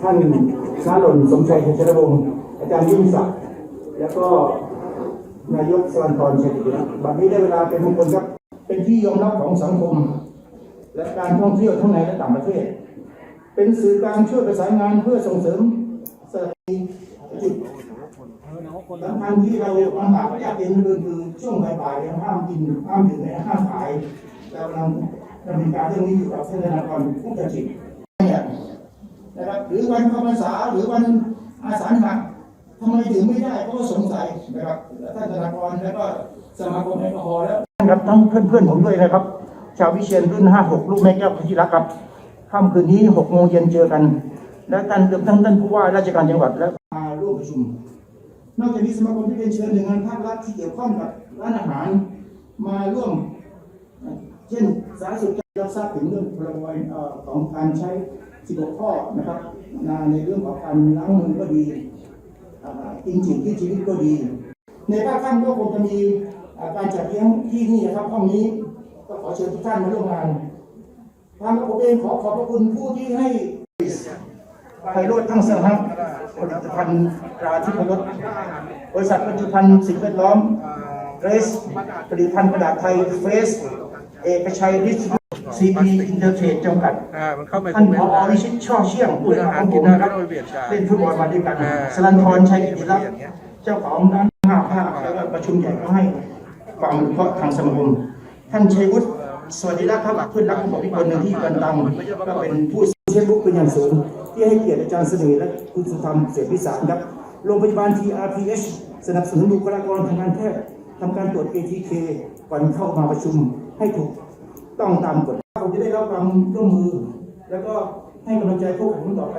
ท่านน้าหล่นสมชัยเชยวงศ์อาจารย์ยิ่งศักดิ์แล้วก็นายกสวรรทรเฉลิมน์บัดนี้ได้เวลาเป็นมงคลครับ เป็นที่ยอมรับของสังคม และการท่องเที่ยวทั้งในและต่างประเทศ เป็นสื่อกลางช่วยประสานงานเพื่อส่งเสริมสถานจุดสำคัญที่เราลำบากยากเย็นคือคือช่วงบ่ายๆเนี่ยห้ามกินห้ามดื่มห้ามขายเรากำลังดำเนินการเรื่องนี้อยู่กับเท่านธนารผู้จัดจิต เนี่ยนะครับหรือวันเข้าพรรษาหรือวันอาสาฬหะทำไมถึงไม่ได้ก็สงสัยนะครับท่านธนากรแล้วก็สมาคมแอลกอฮอล์แล้วครับทั้งเพื่อนๆผมด้วยนะครับ ชาววิเชียนรุ่น 56 ลูกแม่แก้วพิรักครับค่ำคืนนี้ 6 โมงเย็นเจอกัน และท่านเดิมทั้งท่านผู้ว่าราชการจังหวัดและมาร่วมประชุม นอกจากนี้สมาคมที่เป็นเชิญหน่วยงานภาครัฐที่เกี่ยวข้องกับร้านอาหารมาร่วม เช่นสาธารณสุข เราทราบถึงเรื่องพรบเอ่อของการใช้ 16 ข้อนะครับในเรื่องของการล้างมือก็ดีกินจิตที่ชีวิตก็ดี ในภาคค่ำก็คงจะมีการจัดเลี้ยงที่นี่นะครับห้องนี้ก็ขอเชิญทุกท่านมาร่วมงานทางผมเองขอขอบพระคุณผู้ที่ให้ไพโรธทั้งสหัสผลิตภัณฑ์ตราทิพรสบริษัทผลิตภัณฑ์สิ่งแวดล้อมเรสผลิตภัณฑ์กระดาษไทยเฟส เอกชัยดิสซีพีอินเตอร์เทรดจำกัดอ่ามันเข้าไปท่านตรงผอวิชิตช่อเชี่ยงคุณอาหารกินได้ไม่ต้องไปเบียดกันเล่นฟุตบอลมาด้วยกันอ่าสลันทรชัยกิติรัตน์เจ้าของร้านห้าภาคแล้วก็ประชุมใหญ่ก็ให้ความอนุเคราะห์ทางสมาคมท่านชัยวุฒิสวัสดีรักครับเพื่อนรักของผมอีกคนหนึ่งที่กันตังก็เป็นผู้เช็คบุ๊กเป็นอย่างสูง ที่ให้เกียรติอาจารย์เสน่ห์และคุณสุธรรมเสรีพิสารครับโรงพยาบาล TRPH สนับสนุนบุคลากรทางการแพทย์ทำการตรวจ ATK ก่อนเข้ามาประชุม ให้ถูกต้องตามกฎผมจะได้รับความร่วมมือ แล้วก็ให้กำลังใจพวกผมต่อไป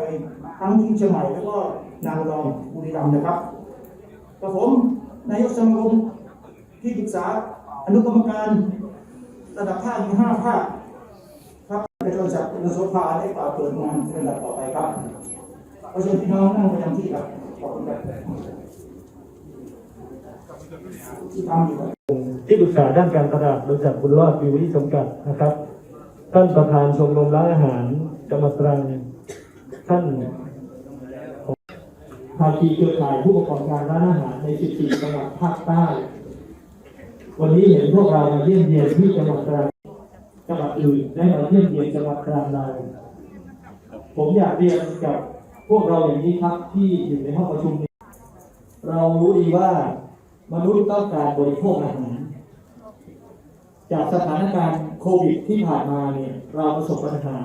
ทั้งที่เชียงใหม่แล้วก็นางรองบุรีรัมย์นะครับกับผมนายกสมาคมที่ปรึกษาอนุกรรมการระดับภาคอยู่ห้าภาคครับในโทรศัพท์คุณโสภาได้กล่าวเปิดงานระดับต่อไปครับขอเชิญพี่น้องนั่งประจำที่ครับขอบคุณครับ ที่ทำอยู่ครับที่ปรึกษาด้านการตลาดบริษัทบุญรอดวิวที่จำกัดนะครับ ท่านประธานชมรมร้านอาหารจังหวัดตรังท่านภาคีเครือข่ายผู้ประกอบการร้านอาหารใน 14 จังหวัดภาคใต้ วันนี้เห็นพวกเรามาเยี่ยมเยียนที่จังหวัดตรังจังหวัดอื่นได้มาเยี่ยมเยียนจังหวัดตรังเราผมอยากเรียนกับพวกเราอย่างนี้ครับที่อยู่ในห้องประชุมนี้เรารู้ดีว่า มนุษย์ต้องการบริโภคอาหาร จากสถานการณ์โควิดที่ผ่านมาเนี่ยเราประสบปัญหา